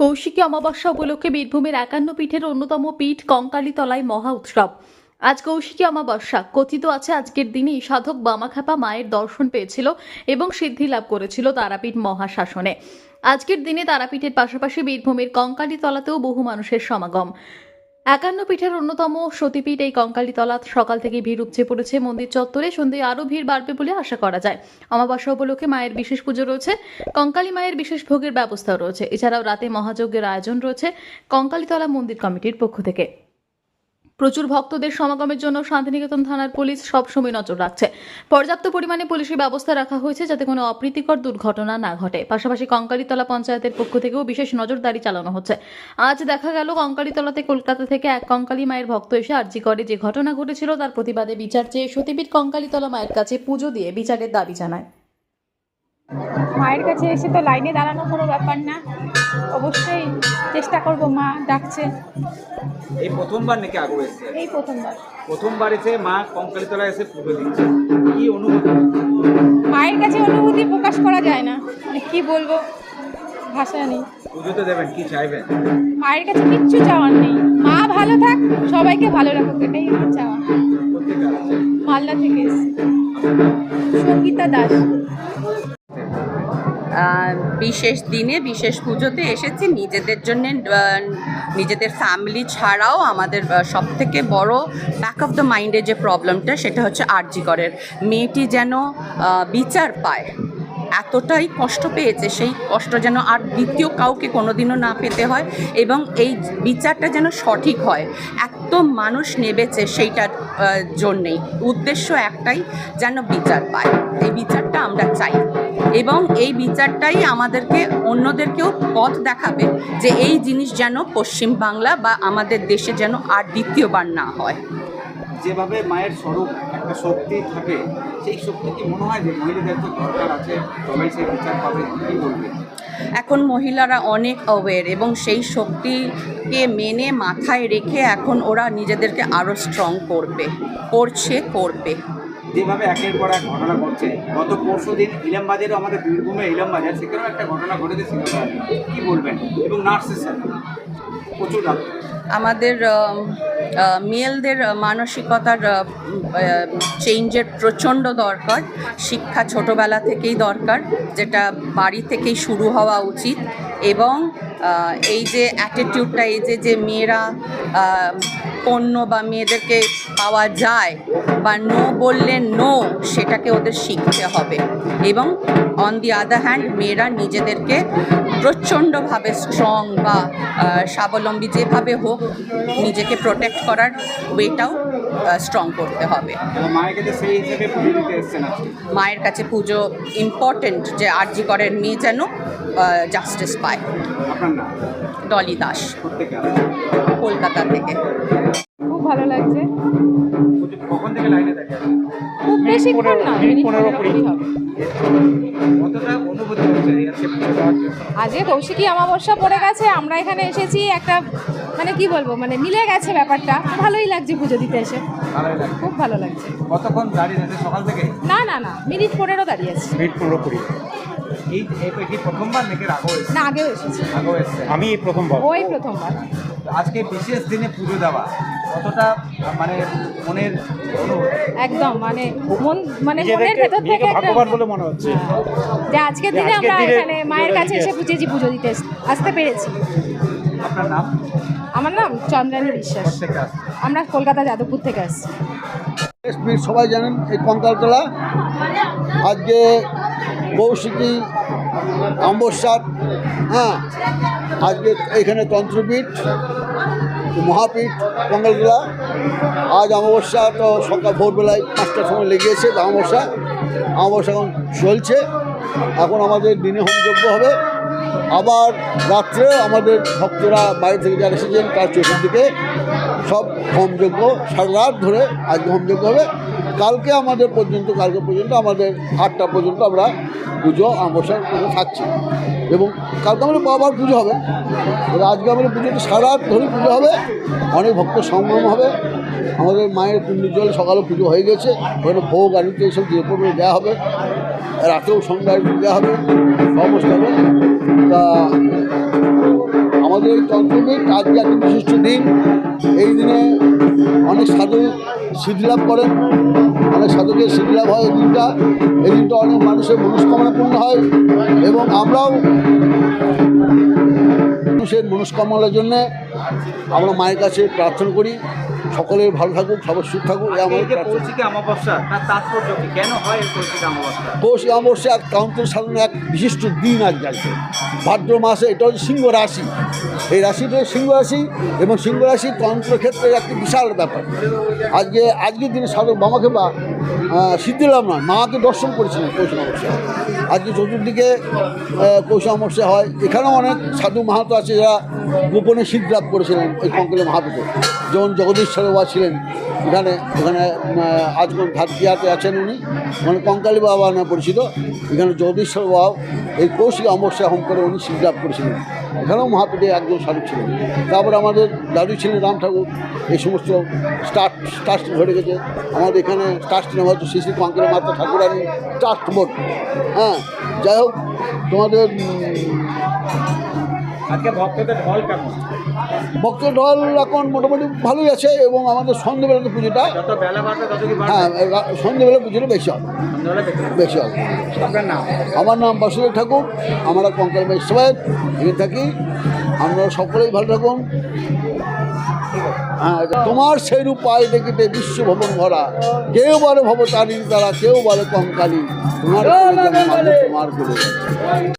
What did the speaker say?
কৌশিকী অমাবস্যা উপলক্ষে বীরভূমের একান্ন পীঠের অন্যতম পীঠ কঙ্কালীতলায় মহা উৎসব। আজ কৌশিকী অমাবস্যা। কথিত আছে, আজকের দিনেই সাধক বামাখ্যাপা মায়ের দর্শন পেয়েছিল এবং সিদ্ধি লাভ করেছিল তারাপীঠ মহাশাসনে। আজকের দিনে তারাপীঠের পাশাপাশি বীরভূমের কঙ্কালীতলাতেও বহু মানুষের সমাগম। একান্ন পীঠের অন্যতম সতীপীঠ এই কঙ্কালীতলা সকাল থেকে ভিড় উপচে পড়েছে। মন্দির চত্বরে সন্ধ্যায় আরও ভিড় বাড়বে বলে আশা করা যায়। অমাবস্যা উপলক্ষে মায়ের বিশেষ পুজো রয়েছে। কঙ্কালী মায়ের বিশেষ ভোগের ব্যবস্থাও রয়েছে। এছাড়াও রাতে মহাযজ্ঞের আয়োজন রয়েছে কঙ্কালীতলা মন্দির কমিটির পক্ষ থেকে। প্রচুর ভক্তদের সমাগমের জন্য শান্তিনিকেতন থানার পুলিশ সবসময় নজর রাখছে। পর্যাপ্ত পরিমাণে পুলিশের ব্যবস্থা রাখা হয়েছে যাতে কোনো অপ্রীতিকর দুর্ঘটনা না ঘটে। পাশাপাশি কঙ্কালীতলা পঞ্চায়েতের পক্ষ থেকেও বিশেষ নজরদারি চালানো হচ্ছে। আজ দেখা গেল কঙ্কালীতলাতে কলকাতা থেকে এক কঙ্কালী মায়ের ভক্ত এসে আর্জি করে যে ঘটনা ঘটেছিল তার প্রতিবাদে বিচার চেয়ে সতীপীঠ কঙ্কালীতলা মায়ের কাছে পুজো দিয়ে বিচারের দাবি জানায়। মায়ের কাছে এসে তো লাইনে দাঁড়ানো কোনো ব্যাপার না। অবশ্যই চেষ্টা করব মা ডাকছে। এই প্রথমবার নাকি আগে এসছে? এই প্রথমবার। প্রথমবার এসে মা কঙ্কালীতলা এসে পুজো দিচ্ছে। কি অনুভূতি? মায়ের কাছে অনুভূতি প্রকাশ করা যায় না। মানে কি বলব? ভাষা নেই। পুজোতে দেবেন কি চাইবেন? মায়ের কাছে কিচ্ছু চাওয়ার নেই। মা ভালো থাক সবাইকে ভালো রাখুক এটাই আমার চাওয়া। মালদা থেকে এসেছি। সঙ্গীতা দাস। বিশেষ দিনে, বিশেষ পুজোতে এসেছি। নিজেদের জন্য নিজেদের ফ্যামিলি ছাড়াও আমাদের সব থেকে বড় ব্যাক অফ দ্য মাইন্ডে যে প্রবলেমটা সেটা হচ্ছে আরজিকরের মেয়েটি যেন বিচার পায়, এতটাই কষ্ট পেয়েছে, সেই কষ্ট যেন আর দ্বিতীয় কাউকে কোনোদিনও না পেতে হয় এবং এই বিচারটা যেন সঠিক হয়। এত মানুষ নেবেছে সেইটার জন্যেই। উদ্দেশ্য একটাই, যেন বিচার পায়। এই বিচারটা আমরা চাই। এবং এই বিচারটাই আমাদেরকে অন্যদেরকেও পথ দেখাবে যে এই জিনিস যেন পশ্চিম বাংলা বা আমাদের দেশে যেন আর দ্বিতীয়বার না হয়। যেভাবে মায়ের স্বরূপ একটা শক্তি থাকে সেই শক্তি কি মনে হয় যে মহিলাদের তো দরকার আছে? সবাই সেই বিচার পাবে কি বলবে? এখন মহিলারা অনেক অ্যাওয়্যার এবং সেই শক্তিকে মেনে মাথায় রেখে এখন ওরা নিজেদেরকে আরও স্ট্রং করবে করছে করবে। যেভাবে একের পর এক ঘটনা ঘটছে, গত পরশু দিন ইলাম বাজারেও আমাদের বীরভূমে ইলাম বাজার সেখানেও একটা ঘটনা ঘটেছে সেখানে কি বলবেন? এবং নার্সের সাথে প্রচুর আমাদের মেলদের মানসিকতার চেঞ্জের প্রচণ্ড দরকার। শিক্ষা ছোটোবেলা থেকেই দরকার, যেটা বাড়ি থেকেই শুরু হওয়া উচিত। এবং এই যে অ্যাটিটিউডটা এই যে যে মেয়েরা পণ্য বা মেয়েদেরকে পাওয়া যায় বা নো বললে নো, সেটাকে ওদের শিখতে হবে। এবং অন দি আদার হ্যান্ড মেয়েরা নিজেদেরকে প্রচণ্ডভাবে স্ট্রং বা স্বাবলম্বী যেভাবে হোক, নিজেকে প্রোটেক্ট করার ওয়েটাও স্ট্রং করতে হবে। মায়ের কাছে পুজো দিতে এসছেন আজকে মায়ের কাছে পুজো ইম্পর্টেন্ট যে আরজি করের মেয়ে যেন জাস্টিস পায়। ডলি দাস। কলকাতা থেকে। খুব ভালো লাগছে। খুব বেশিক্ষণ না মিনিট পনেরো কুড়ি হবে। কতটা অনুভূতি হচ্ছে এই আজকে কৌশিকী অমাবস্যা পড়ে গেছে আমরা এখানে এসেছি একটা মানে কি বলব মানে মিলে গেছে ব্যাপারটা। ভালোই লাগছে পুজো দিতে এসে। খুব ভালো লাগছে। কতক্ষণ দাঁড়িয়ে সকাল থেকে না না না মিনিট পনেরো দাঁড়িয়ে আছি। মিনিট পনেরো কুড়ি। এই কি প্রথমবার নাকি না আগেও এসেছি। আগেও এসছে? আমি এই প্রথমবার। ওই প্রথমবার। আজকে বিশেষ দিনে পুজো দেওয়া কতটা মানে মনের একদম মানে মন মানে মনের ভেতর থেকে ভাগ্যবান বলে মনে হচ্ছে। যে আজকের দিনে আমরা এখানে মায়ের কাছে এসে। পুজোজি পুজো দিতে আসতে পেরেছি। আপনার নাম? আমার নাম চন্দ্রানী বিশ্বাস। আমরা কলকাতা যাদবপুর থেকে আসছি। সবাই জানেন এই কঙ্কালতলা। আজকে কৌশিকী অম্বসার হ্যাঁ আজকে এখানে তন্ত্রপীঠ, মহাপীঠ কঙ্কালতলা আজ অমাবস্যা তো সকাল ভোরবেলায় পাঁচটার সময় লেগেছে অমাবস্যা অমাবস্যা এখন চলছে, এখন আমাদের দিনে হোমযজ্ঞ হবে, আবার রাত্রে আমাদের ভক্তরা বাইরে থেকে যারা এসেছেন তার চতুর্দিকে সব হোমযজ্ঞ সারা রাত ধরে আজকে হোমযজ্ঞ হবে। কালকে আমাদের পর্যন্ত, কালকে পর্যন্ত আমাদের আটটা পর্যন্ত আমরা পুজো, অমাবস্যার করে থাকছি। এবং কালকে আমাদের বাবার পুজো হবে। আজকে আমাদের পুজোটা সারা রাত ধরে পুজো হবে। অনেক ভক্ত সংগ্রাম হবে। আমাদের মায়ের পুণ্যের জল সকালে পুজো হয়ে গেছে। ওখানে ভোগ আনিতে এইসব দিয়ে পড়বে দেওয়া হবে। রাতেও সন্ধ্যায় দেওয়া হবে। সমস্ত হবে। তা সিদ্ধিলাভ করেন। অনেক সাধকের সিদ্ধিলাভ হয় এই দিনটা। এই দিনটা অনেক মানুষের মনস্কামনা পূর্ণ হয় এবং আমরাও মানুষের মনস্কামনার জন্যে আমরা মায়ের কাছে প্রার্থনা করি। সকলের ভালো থাকুক সবার সুখ থাকুক কৌশিকী অমাবস্যা এক সাধনের এক বিশিষ্ট দিন আজ যাচ্ছে। ভাদ্র মাসে এটা হচ্ছে সিংহ রাশি। এই রাশিটা সিংহ রাশি এবং সিংহ রাশি তন্ত্রক্ষেত্রে একটি বিশাল ব্যাপার। আজকে আজকের দিনে সাধক বামাকে বা সিদ্ধিলাম না মাকে দর্শন করেছিলেন পৌষ অমাবস্যা। আজকে চতুর্দিকে পৌষ অমাবস্যা হয়। এখানেও অনেক সাধু মাহাতো আছে যারা গোপনে সিদ্ধিলাভ করেছিলেন এই কঙ্কলে মাহাতোতে। যেমন জগদীশ্বর বাবা ছিলেন, এখানে এখানে আজমন ভাতকিয়াতে আছেন উনি। মানে কঙ্কালী বাবা নামে পরিচিত। এখানে জগদীশ্বর বাবা এই কৌশিক অমাবস্যা হোম করে উনি সিদ্ধাপ করেছিলেন। এখানেও মহাপীঠে একজন সাধু ছিলেন। তারপরে আমাদের দাদু ছিলেন রাম ঠাকুর। এই সমস্ত স্টার্ট ট্রাস্ট ধরে গেছে। আমাদের এখানে ট্রাস্ট নাম হচ্ছে শ্রী শ্রী কঙ্কালী মাতা ঠাকুরানী ট্রাস্ট বোর্ড হ্যাঁ যাই হোক, তোমাদের আজকে ভক্তদের ঢল কেমন? ভক্তের ঢল এখন মোটামুটি ভালোই আছে এবং আমাদের সন্ধ্যেবেলাতে পুজোটা যত বেলা বাড়বে তত কি হ্যাঁ সন্ধ্যেবেলা পুজোটা বেশি হবে। বেশি হবে। আমার নাম বাসুদেব ঠাকুর আমরা কঙ্কাল বাই সবাই এখানে থাকি। আমরা সকলেই ভালো থাকুন। হ্যাঁ তোমার সেই রূপ পায় দেখিতে বিশ্ব ভবন ভরা। কেউ বলে ভবতারিণী তারা কেউ বলে কঙ্কালী। তোমার তোমার